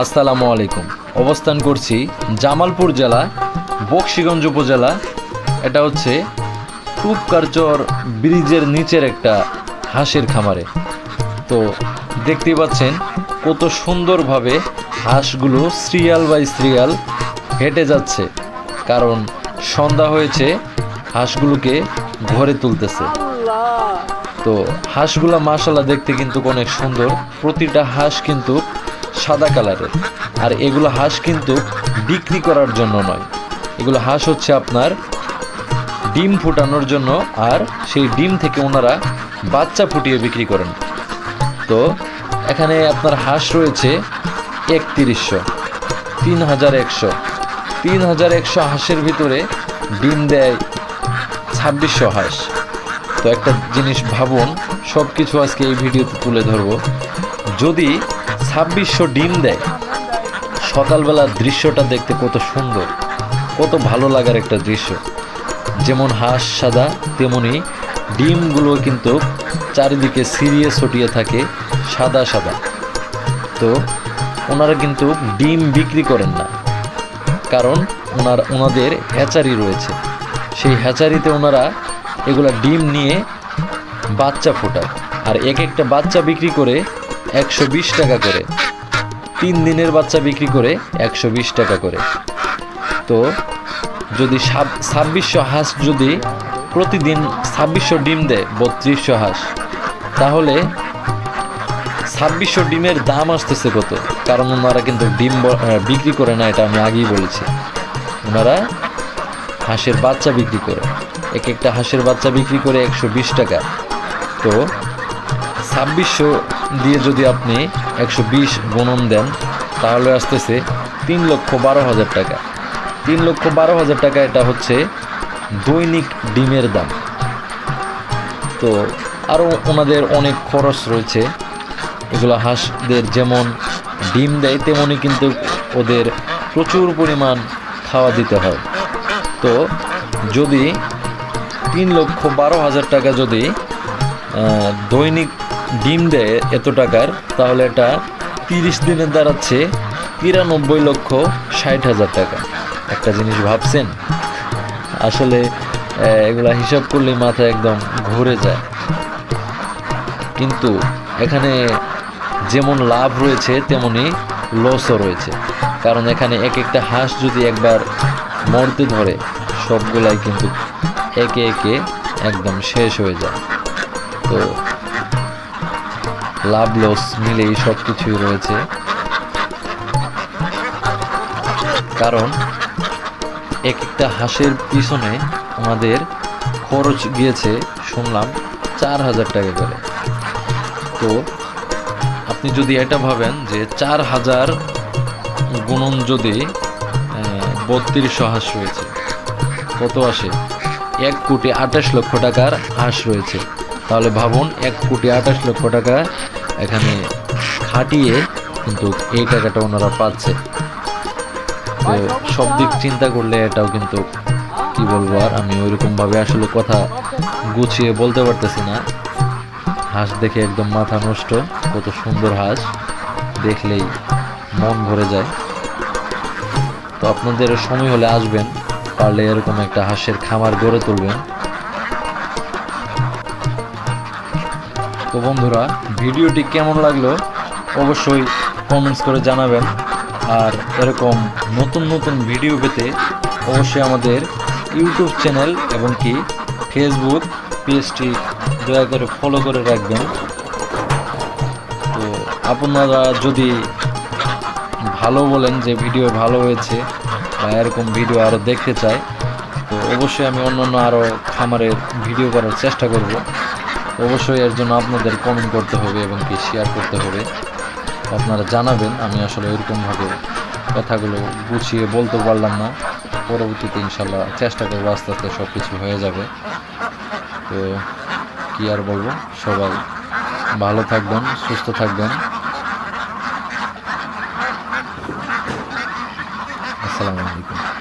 আসসালামু আলাইকুম। অবস্থান করছি জামালপুর জেলা বক্সিগঞ্জ উপজেলা। এটা হচ্ছে টুপকারচর ব্রিজের নিচের একটা হাঁসের খামারে। তো দেখতেই পাচ্ছেন কত সুন্দরভাবে হাঁসগুলো সিরিয়াল বাই সিরিয়াল হেঁটে যাচ্ছে। কারণ সন্ধ্যা হয়েছে হাঁসগুলোকে ঘরে তুলতেছে। তো হাঁসগুলা মাশাল্লাহ দেখতে কিন্তু অনেক সুন্দর। প্রতিটা হাঁস কিন্তু সাদা কালারের। আর এগুলো হাঁস কিন্তু বিক্রি করার জন্য নয়। এগুলো হাঁস হচ্ছে আপনার ডিম ফুটানোর জন্য, আর সেই ডিম থেকে ওনারা বাচ্চা ফুটিয়ে বিক্রি করেন। তো এখানে আপনার হাঁস রয়েছে একত্রিশশো তিন হাজার একশো। তিন হাজার একশো হাঁসের ভিতরে ডিম দেয় ছাব্বিশশো হাঁস। তো একটা জিনিস ভাবুন সব কিছু আজকে এই ভিডিওতে তুলে ধরবো। যদি ছাব্বিশশো ডিম দেয়। সকালবেলার দৃশ্যটা দেখতে কত সুন্দর, কত ভালো লাগার একটা দৃশ্য। যেমন হাঁস সাদা, তেমনি ডিমগুলো কিন্তু চারিদিকে সিরিয়ে ছটিয়ে থাকে সাদা সাদা। তো ওনারা কিন্তু ডিম বিক্রি করেন না, কারণ ওনার, ওনাদের হ্যাচারি রয়েছে। সেই হ্যাচারিতে ওনারা এগুলা ডিম নিয়ে বাচ্চা ফোটায়। আর এক একটা বাচ্চা বিক্রি করে একশো বিশ টাকা করে। তিন দিনের বাচ্চা বিক্রি করে একশো বিশ টাকা করে। তো যদি ছাব্বিশশো হাঁস যদি প্রতিদিন ছাব্বিশশো ডিম দেয়, বত্রিশশো হাঁস, তাহলে ছাব্বিশশো ডিমের দাম আসতেছে কত? কারণ ওনারা কিন্তু ডিম বিক্রি করে না, এটা আমি আগেই বলেছি। ওনারা হাঁসের বাচ্চা বিক্রি করে। এক একটা হাঁসের বাচ্চা বিক্রি করে একশো বিশ টাকা। তো ছাব্বিশশো দিয়ে যদি আপনি একশো বিশ গুণন দেন, তাহলে আসতেছে তিন লক্ষ বারো হাজার টাকা। তিন লক্ষ বারো হাজার টাকা এটা হচ্ছে দৈনিক ডিমের দাম। তো আরও ওনাদের অনেক খরচ রয়েছে। এগুলো হাঁসদের যেমন ডিম দেয় তেমনই কিন্তু ওদের প্রচুর পরিমাণ খাওয়া দিতে হয়। তো যদি তিন লক্ষ বারো হাজার টাকা যদি দৈনিক ডিম দেয় এত টাকার, তাহলে এটা তিরিশ দিনের দাঁড়াচ্ছে তিরানব্বই লক্ষ ষাট হাজার টাকা। একটা জিনিস ভাবছেন? আসলে এগুলা হিসাব করলেই মাথা একদম ঘুরে যায়। কিন্তু এখানে যেমন লাভ রয়েছে, তেমনি লসও রয়েছে। কারণ এখানে এক একটা হাঁস যদি একবার মরতে ধরে, সবগুলাই কিন্তু একে একে একদম শেষ হয়ে যায়। তো লাভ, লস মিলেই সব কিছুই রয়েছে। কারণ এক একটা হাঁসের পিছনে আমাদের খরচ গিয়েছে, শুনলাম, চার হাজার টাকা করে। তো, আপনি যদি এটা ভাবেন যে চার হাজার গুণন যদি বত্রিশশো হাঁস রয়েছে, কত আসে? এক কোটি আঠাশ লক্ষ টাকার হাঁস রয়েছে। তাহলে ভাবুন, এক কোটি আঠাশ লক্ষ টাকা এখানে খাটিয়ে কিন্তু এই টাকাটা ওনারা পাচ্ছে। সব দিক চিন্তা করলে এটাও কিন্তু কি বলব আর, আমি ওইরকম ভাবে আসলে কথা গুছিয়ে বলতে পারতেছি না। হাঁস দেখে একদম মাথা নষ্ট, কত সুন্দর হাঁস, দেখলেই মন ভরে যায়। তো আপনাদের সময় হলে আসবেন, পারলে এরকম একটা হাঁসের খামার গড়ে তুলবেন। তো বন্ধুরা, ভিডিওটি কেমন লাগল অবশ্যই কমেন্টস করে জানাবেন। আর এরকম নতুন নতুন ভিডিও পেতে অবশ্যই আমাদের ইউটিউব চ্যানেল এবং কি ফেসবুক পেজটি দয়া করে ফলো করে রাখবেন। তো আপনারা যদি ভালো বলেন যে ভিডিও ভালো হয়েছে বা এরকম ভিডিও আরও দেখতে চাই তো অবশ্যই আমি অন্যান্য আরও খামারের ভিডিও করার চেষ্টা করব। অবশ্যই এর জন্য আপনাদের কমেন্ট করতে হবে এবং কি শেয়ার করতে হবে। আপনারা জানাবেন, আমি আসলে এরকমভাবে কথাগুলো গুছিয়ে বলতে পারলাম না। পরবর্তীতে ইনশাল্লাহ চেষ্টা করব আস্তে আস্তে সব কিছু হয়ে যাবে। তো কি আর বলব? সবাই ভালো থাকবেন, সুস্থ থাকবেন। আসসালামু আলাইকুম।